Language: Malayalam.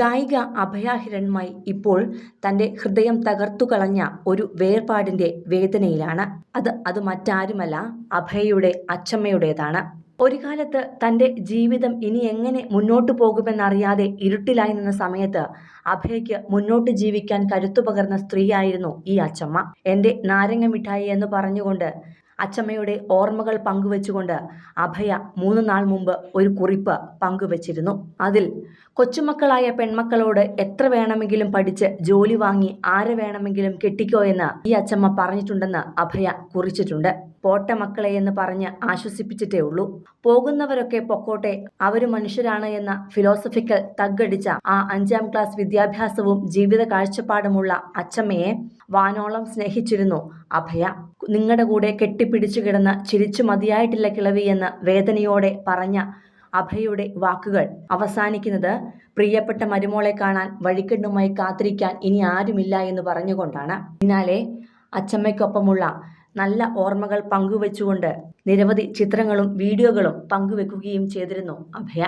ഗായിക അഭയാഹിരൺമായി ഇപ്പോൾ തന്റെ ഹൃദയം തകർത്തുകളഞ്ഞ ഒരു വേർപാടിന്റെ വേദനയിലാണ്. അത് അത് മറ്റാരുമല്ല അഭയയുടെ അച്ചമ്മയുടേതാണ്. ഒരു കാലത്ത് തന്റെ ജീവിതം ഇനി എങ്ങനെ മുന്നോട്ടു പോകുമെന്നറിയാതെ ഇരുട്ടിലായി നിന്ന സമയത്ത് അഭയയ്ക്ക് മുന്നോട്ട് ജീവിക്കാൻ കരുത്തു പകർന്ന സ്ത്രീയായിരുന്നു ഈ അച്ചമ്മ. എന്റെ നാരങ്ങ മിഠായി എന്ന് പറഞ്ഞുകൊണ്ട് അച്ചമ്മയുടെ ഓർമ്മകൾ പങ്കുവെച്ചുകൊണ്ട് അഭയ മൂന്ന് നാൾ മുമ്പ് ഒരു കുറിപ്പ് പങ്കുവച്ചിരുന്നു. അതിൽ കൊച്ചുമക്കളായ പെൺമക്കളോട് എത്ര വേണമെങ്കിലും പഠിച്ച് ജോലി വാങ്ങി ആരെ വേണമെങ്കിലും കെട്ടിക്കോ എന്ന് ഈ അച്ചമ്മ പറഞ്ഞിട്ടുണ്ടെന്ന് അഭയ കുറിച്ചിട്ടുണ്ട്. പോട്ട മക്കളെ എന്ന് പറഞ്ഞ് ആശ്വസിപ്പിച്ചിട്ടേ ഉള്ളൂ. പോകുന്നവരൊക്കെ പൊക്കോട്ടെ അവർ മനുഷ്യരാണ് എന്ന ഫിലോസഫിക്കൽ തഗ്ഗടിച്ച ആ അഞ്ചാം ക്ലാസ് വിദ്യാഭ്യാസവും ജീവിത കാഴ്ചപ്പാടുമുള്ള അച്ചമ്മയെ വാനോളം സ്നേഹിച്ചിരുന്നു അഭയ. നിങ്ങളുടെ കൂടെ കെട്ടിപ്പിടിച്ചു കിടന്ന് ചിരിച്ചു മതിയായിട്ടില്ല കിളവി എന്ന് വേദനയോടെ പറഞ്ഞ അഭയുടെ വാക്കുകൾ അവസാനിക്കുന്നത് പ്രിയപ്പെട്ട മരുമോളെ കാണാൻ വഴിക്കെണ്ണുമായി കാത്തിരിക്കാൻ ഇനി ആരുമില്ല എന്ന് പറഞ്ഞുകൊണ്ടാണ്. പിന്നാലെ അച്ചമ്മയ്ക്കൊപ്പമുള്ള നല്ല ഓർമ്മകൾ പങ്കുവെച്ചുകൊണ്ട് നിരവധി ചിത്രങ്ങളും വീഡിയോകളും പങ്കുവെക്കുകയും ചെയ്തിരുന്നു അഭയ.